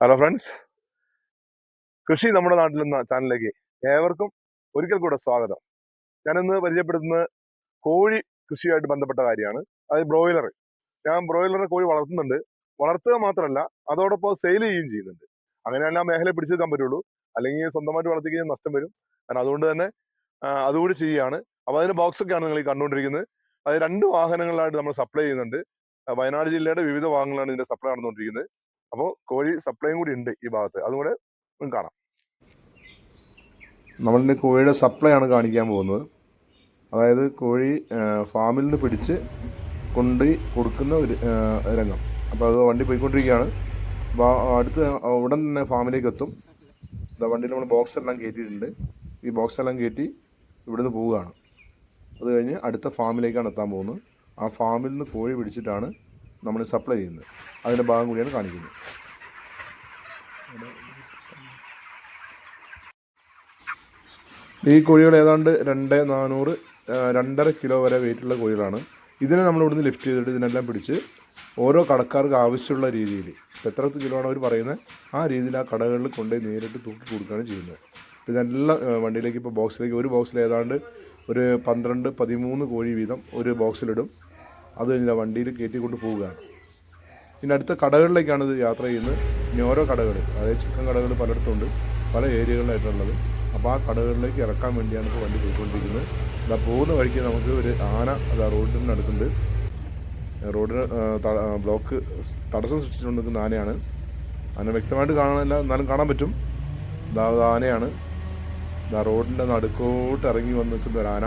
Hello friends കൃഷി നമ്മുടെ നാട്ടിൽ എന്ന ചാനലിലേക്ക് ഏവർക്കും ഒരിക്കൽ കൂടെ സ്വാഗതം. ഞാനിന്ന് പരിചയപ്പെടുത്തുന്നത് കോഴി കൃഷിയുമായിട്ട് ബന്ധപ്പെട്ട കാര്യമാണ്. അതായത് ബ്രോയിലർ ഞാൻ ബ്രോയിലർ കോഴി വളർത്തുന്നുണ്ട്. വളർത്തുക മാത്രമല്ല അതോടൊപ്പം സെയിൽ ചെയ്യുകയും ചെയ്യുന്നുണ്ട്. അങ്ങനെയല്ല മേഖല പിടിച്ചെടുക്കാൻ പറ്റുള്ളൂ. അല്ലെങ്കിൽ സ്വന്തമായിട്ട് വളർത്തി കഴിഞ്ഞാൽ നഷ്ടം വരും. കാരണം അതുകൊണ്ട് തന്നെ അതുകൂടി ചെയ്യുകയാണ്. അപ്പോൾ അതിന്റെ ബോക്സ് ഒക്കെയാണ് നിങ്ങൾ ഈ കണ്ടുകൊണ്ടിരിക്കുന്നത്. അത് രണ്ട് വാഹനങ്ങളായിട്ട് നമ്മൾ സപ്ലൈ ചെയ്യുന്നുണ്ട്. വയനാട് ജില്ലയുടെ വിവിധ ഭാഗങ്ങളാണ് ഇതിന്റെ സപ്ലൈ നടന്നുകൊണ്ടിരിക്കുന്നത്. അപ്പോൾ കോഴി സപ്ലൈയും കൂടി ഉണ്ട് ഈ ഭാഗത്ത്. അതും കൂടെ കാണാം. നമ്മളിന്ന് കോഴിയുടെ സപ്ലൈ ആണ് കാണിക്കാൻ പോകുന്നത്. അതായത് കോഴി ഫാമിൽ നിന്ന് പിടിച്ച് കൊണ്ട് കൊടുക്കുന്ന ഒരു രംഗം. അപ്പോൾ അത് വണ്ടി പോയിക്കൊണ്ടിരിക്കുകയാണ്. അപ്പോൾ അടുത്ത് ഉടൻ തന്നെ ഫാമിലേക്ക് എത്തും. ഇതാ വണ്ടിയിൽ നമ്മൾ ബോക്സ് എല്ലാം കയറ്റിയിട്ടുണ്ട്. ഈ ബോക്സ് എല്ലാം കയറ്റി ഇവിടുന്ന് പോവുകയാണ്. അത് കഴിഞ്ഞ് അടുത്ത ഫാമിലേക്കാണ് എത്താൻ പോകുന്നത്. ആ ഫാമിൽ നിന്ന് കോഴി പിടിച്ചിട്ടാണ് നമ്മൾ സപ്ലൈ ചെയ്യുന്നത്. അതിന്റെ ഭാഗം കൂടിയാണ് കാണിക്കുന്നത്. ഈ കോഴികൾ ഏതാണ്ട് രണ്ട് നാനൂറ് രണ്ടര കിലോ വരെ വെയിറ്റുള്ള കോഴികളാണ്. ഇതിനെ നമ്മൾ ഇവിടുന്ന് ലിഫ്റ്റ് ചെയ്തിട്ട് ഇതിനെല്ലാം പിടിച്ച് ഓരോ കടക്കാർക്ക് ആവശ്യമുള്ള രീതിയിൽ എത്ര കിലോ ആണ് അവർ പറയുന്നത്? ആ രീതിയിൽ ആ കടകളിൽ കൊണ്ടുപോയി നേരിട്ട് തൂക്കി കൊടുക്കുകയാണ് ചെയ്യുന്നത്. ഇതെല്ലാം വണ്ടിയിലേക്ക് ഇപ്പോൾ ബോക്സിലേക്ക് ഒരു ബോക്സിൽ ഏതാണ്ട് ഒരു പന്ത്രണ്ട് പതിമൂന്ന് കോഴി വീതം ഒരു ബോക്സിലിടും അത് കഴിഞ്ഞ് വണ്ടിയിൽ കയറ്റി കൊണ്ട് പോവുകയാണ്. പിന്നെ അടുത്ത കടകളിലേക്കാണ് ഇത് യാത്ര ചെയ്യുന്നത്. ഇനി ഓരോ കടകൾ അതായത് ചിക്കൻ കടകൾ പലയിടത്തുണ്ട് പല ഏരിയകളിലായിട്ടുള്ളത്. അപ്പോൾ ആ കടകളിലേക്ക് ഇറക്കാൻ വേണ്ടിയാണ് ഇപ്പോൾ വണ്ടി പോയിക്കൊണ്ടിരിക്കുന്നത്. ഇതാ പോകുന്ന വഴിക്ക് നമുക്ക് ഒരു ആന അതാ റോഡിന്റെ അടുത്തുണ്ട് റോഡിന് ബ്ലോക്ക് തടസ്സം സൃഷ്ടിച്ചുകൊണ്ട് നിൽക്കുന്ന ആനയാണ്. ആന വ്യക്തമായിട്ട് കാണാനില്ല എന്നാലും കാണാൻ പറ്റും. ഇതാ ആനയാണ്. ഇതാ റോഡിന്റെ നടുക്കോട്ട് ഇറങ്ങി വന്ന് നിൽക്കുന്ന ഒരു ആന.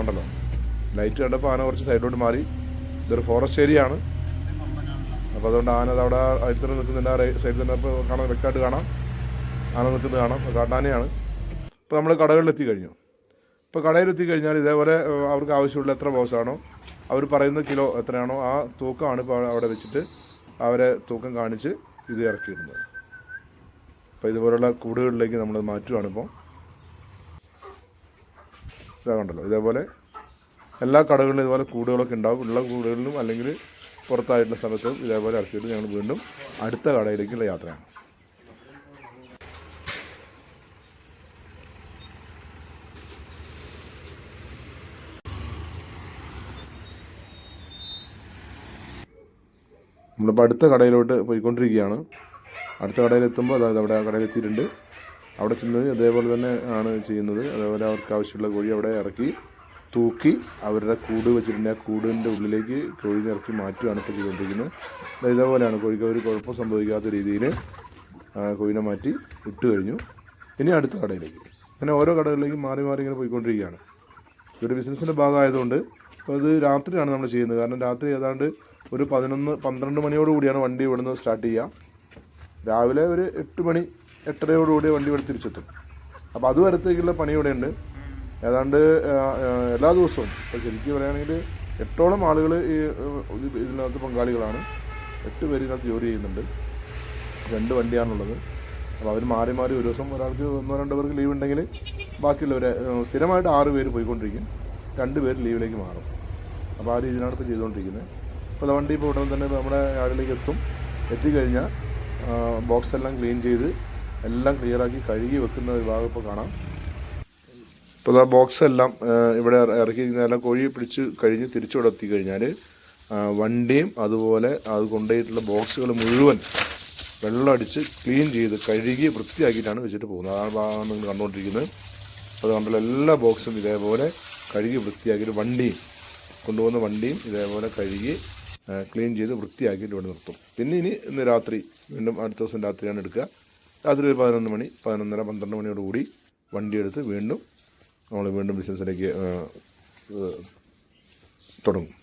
ഉണ്ടല്ലോ. ലൈറ്റ് കണ്ടപ്പോൾ ആന കുറച്ച് സൈഡിലോട്ട് മാറി. ഇതൊരു ഫോറസ്റ്റ് ഏരിയ ആണ്. അപ്പോൾ അതുകൊണ്ട് ആന അവിടെ അടുത്ത് നിൽക്കുന്നുണ്ട്. ആ സൈഡിൽ തന്നെ ഇപ്പോൾ കാണാൻ വ്യക്തമായിട്ട് കാണാം. ആന നിൽക്കുന്നത് കാണാം. കാട്ടാനയാണ്. ഇപ്പോൾ നമ്മൾ കടകളിലെത്തി കഴിഞ്ഞു. ഇപ്പോൾ കടയിലെത്തി കഴിഞ്ഞാൽ ഇതേപോലെ അവർക്ക് ആവശ്യമുള്ള എത്ര ബോസാണോ അവർ പറയുന്ന കിലോ എത്രയാണോ ആ തൂക്കമാണ് ഇപ്പോൾ അവിടെ വെച്ചിട്ട് അവരെ തൂക്കം കാണിച്ച് ഇത് ഇറക്കിയിടുന്നത്. അപ്പോൾ ഇതുപോലുള്ള കൂടുകളിലേക്ക് നമ്മൾ മാറ്റുകയാണിപ്പോൾ ഇതാ കണ്ടല്ലോ ഇതേപോലെ എല്ലാ കടകളിലും ഇതുപോലെ കൂടുകളൊക്കെ ഉണ്ടാകും ഉള്ള കൂടുകളിലും അല്ലെങ്കിൽ പുറത്തായിട്ടുള്ള സ്ഥലത്തും ഇതേപോലെ ഇറക്കിയിട്ട് ഞങ്ങൾ വീണ്ടും അടുത്ത കടയിലേക്കുള്ള യാത്രയാണ്. നമ്മളിപ്പോൾ അടുത്ത കടയിലോട്ട് പോയിക്കൊണ്ടിരിക്കുകയാണ്. അടുത്ത കടയിലെത്തുമ്പോൾ അതായത് അവിടെ ആ കടയിലെത്തിയിട്ടുണ്ട്. അവിടെ ചെന്ന് അതേപോലെ തന്നെ ആണ് ചെയ്യുന്നത്. അതേപോലെ അവർക്ക് ആവശ്യമുള്ള കോഴി അവിടെ ഇറക്കി തൂക്കി അവരുടെ കൂട് വെച്ചിട്ടുണ്ട്. ആ കൂടിന്റെ ഉള്ളിലേക്ക് കോഴി ഇറക്കി മാറ്റുകയാണ് ഇപ്പോൾ ചെയ്തുകൊണ്ടിരിക്കുന്നത്. ഇതേപോലെയാണ് കോഴിക്ക് ഒരു കുഴപ്പം സംഭവിക്കാത്ത രീതിയിൽ കോഴിനെ മാറ്റി ഇട്ട് കഴിഞ്ഞു. ഇനി അടുത്ത കടയിലേക്ക്. അങ്ങനെ ഓരോ കടകളിലേക്കും മാറി മാറി ഇങ്ങനെ പോയിക്കൊണ്ടിരിക്കുകയാണ്. ഇതൊരു ബിസിനസ്സിന്റെ ഭാഗമായതുകൊണ്ട് അപ്പോൾ ഇത് രാത്രിയാണ് നമ്മൾ ചെയ്യുന്നത്. കാരണം രാത്രി ഏതാണ്ട് ഒരു പതിനൊന്ന് പന്ത്രണ്ട് മണിയോടുകൂടിയാണ് വണ്ടി ഇവിടുന്ന് സ്റ്റാർട്ട് ചെയ്യുക. രാവിലെ ഒരു എട്ട് മണി എട്ടരയോടുകൂടി വണ്ടി ഇവിടെ തിരിച്ചെത്തും. അപ്പോൾ അതുവരത്തേക്കുള്ള പണി ഏതാണ്ട് എല്ലാ ദിവസവും. ഇപ്പോൾ ശരിക്കും പറയുകയാണെങ്കിൽ എട്ടോളം ആളുകൾ ഈ ഇതിനകത്ത് പങ്കാളികളാണ്. എട്ട് പേര് ഇതിനകത്ത് ജോലി ചെയ്യുന്നുണ്ട്. രണ്ട് വണ്ടിയാണുള്ളത്. അപ്പോൾ അവർ മാറി മാറി ഒരു ദിവസം ഒരാൾക്ക് ഒന്നോ രണ്ടോ പേർക്ക് ലീവ് ഉണ്ടെങ്കിൽ ബാക്കിയുള്ളവരെ സ്ഥിരമായിട്ട് ആറ് പേര് പോയിക്കൊണ്ടിരിക്കും. രണ്ട് പേര് ലീവിലേക്ക് മാറും. അപ്പോൾ ആ രീതിയിലാണ് ഇപ്പോൾ ചെയ്തുകൊണ്ടിരിക്കുന്നത്. അപ്പോൾ ആ വണ്ടി ഇപ്പോൾ ഉടനെ തന്നെ നമ്മുടെ യാർഡിലേക്ക് എത്തും. എത്തിക്കഴിഞ്ഞാൽ ബോക്സ് എല്ലാം ക്ലീൻ ചെയ്ത് എല്ലാം ക്ലിയറാക്കി കഴുകി വെക്കുന്ന ഒരു ഭാഗം ഇപ്പോൾ കാണാം. ഇപ്പോൾ ആ ബോക്സ് എല്ലാം ഇവിടെ ഇറ- ഇറക്കി എല്ലാം കോഴി പിടിച്ച് കഴിഞ്ഞ് തിരിച്ചിവിടെ എത്തിക്കഴിഞ്ഞാൽ വണ്ടിയും അതുപോലെ അത് കൊണ്ടുപോയിട്ടുള്ള ബോക്സുകൾ മുഴുവൻ വെള്ളമടിച്ച് ക്ലീൻ ചെയ്ത് കഴുകി വൃത്തിയാക്കിയിട്ടാണ് വെച്ചിട്ട് പോകുന്നത്. അതാണ് നിങ്ങൾ കണ്ടുകൊണ്ടിരിക്കുന്നത്. അതുകൊണ്ടുള്ള എല്ലാ ബോക്സും ഇതേപോലെ കഴുകി വൃത്തിയാക്കിയിട്ട് വണ്ടിയും കൊണ്ടുപോകുന്ന വണ്ടിയും ഇതേപോലെ കഴുകി ക്ലീൻ ചെയ്ത് വൃത്തിയാക്കിയിട്ട് ഇവിടെ നിർത്തും. പിന്നെ ഇനി ഇന്ന് രാത്രി വീണ്ടും അടുത്ത ദിവസം രാത്രിയാണ് എടുക്കുക. രാത്രി ഒരു പതിനൊന്ന് മണി പതിനൊന്നര പന്ത്രണ്ട് മണിയോടുകൂടി വണ്ടിയെടുത്ത് വീണ്ടും നമ്മൾ വീണ്ടും ബിസിനസ്സിലേക്ക് തുടങ്ങും.